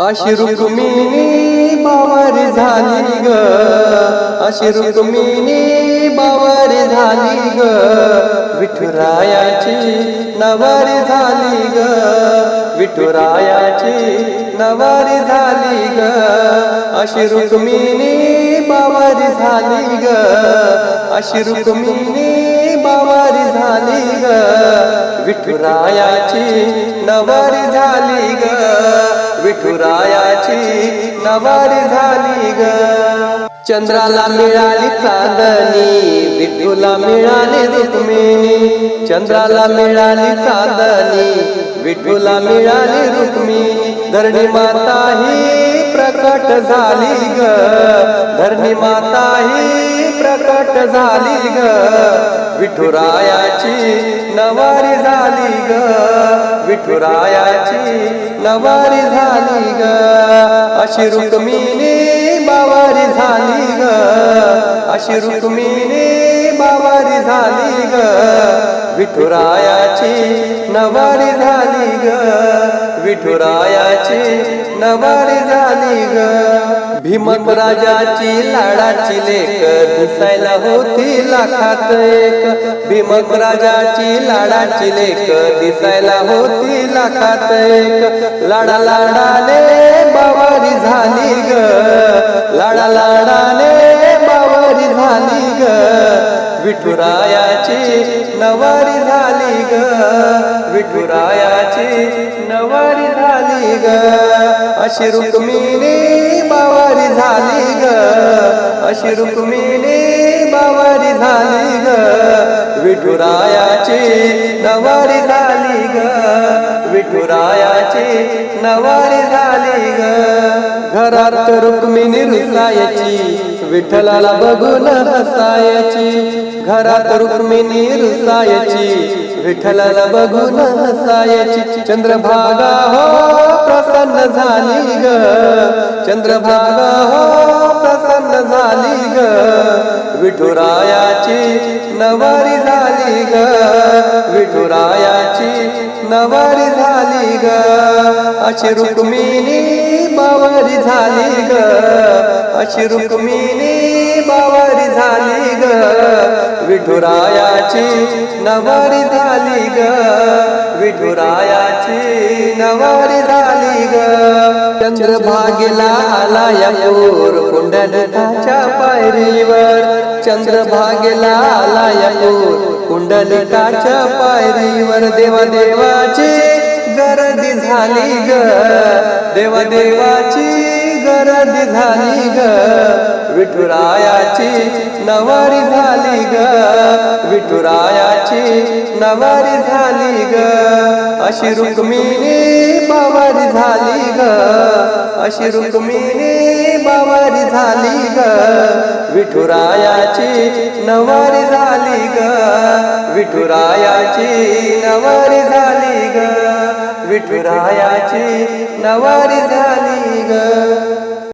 अशी रुक्मिणी बावारी झाली ग. अशी रुक्मिणी बावारी झाली ग. विठुरायाची नवारी झाली ग. विठुरायाची नवारी झाली ग. अशी रुक्मिणी बावारी झाली ग. अशी रुक्मिणी बावारी झाली ग. विठुरायाची नवारी झाली ग. विठुरायाची नवारी झाली ग. चंद्राला मिळाली चांदणी विठूला मिळाली रुक्मिणी. चंद्राला मिळाली चांदणी विठूला मिळाली रुक्मिणी. धरणी माता ही प्रकट झाली ग. धरणी माता ही प्रकट झाली ग. विठुरायाची नवारी झाली ग. विठुरायाची नवारी झाली ग. अशी रुक्मिणी बावारी झाली ग. अशी रुक्मिणी बावारी झाली ग. विठुरायाची नवारी झाली ग. विठुरायाची नवारी झाली ग. भीमक राजाची लाडाची लेक दिसायला होती लाखात एक. भीमक राजाची लाडाची लेख दिसायला होती लाखात एक. लाडा लाडाने बावारी झाली ग. झाली ग. विठुरायाची नवारी झाली ग. अशी रुक्मिणी बावारी झाली ग. अशी रुक्मिणी बावारी झाली ग. विठुरायाची नवारी झाली ग. विठुरायाची नवारी झाली ग. घरात रुक्मिणी रुसायची. विठ्ठलाला बघून हसायची. घरात रुक्मिणी रुसायची विठ्ठलाला बघून हसायची. चंद्रभागा हो प्रसन्न झाली ग. चंद्रभागा हो प्रसन्न झाली ग. विठुरायाची नवारी झाली ग. विठुरायाची नवारी झाली ग. अशी रुक्मिणी बावारी झाली ग. अशी रुक्मिणी बावारी झाली ग. विठुरायाची नवारी झाली ग. विठुरायाची नवारी झाली ग. चंद्रभागेला आला या पूर कुंडलिकाच्या पायरीवर. चंद्रभागेला आला या पूर कुंडलिकाच्या पायरीवर. देवा देवाची गर्दी झाली ग. देवा देवाची गर्दी झाली ग. विठुरायाची नवारी झाली ग. विठुरायाची नवारी झाली ग. अशी रुक्मिणी बावारी झाली ग. अशी रुक्मिणी बावारी झाली ग. विठुरायाची नवारी झाली ग. विठुरायाची नवारी झाली ग. विठुरायाची नवारी झाली ग.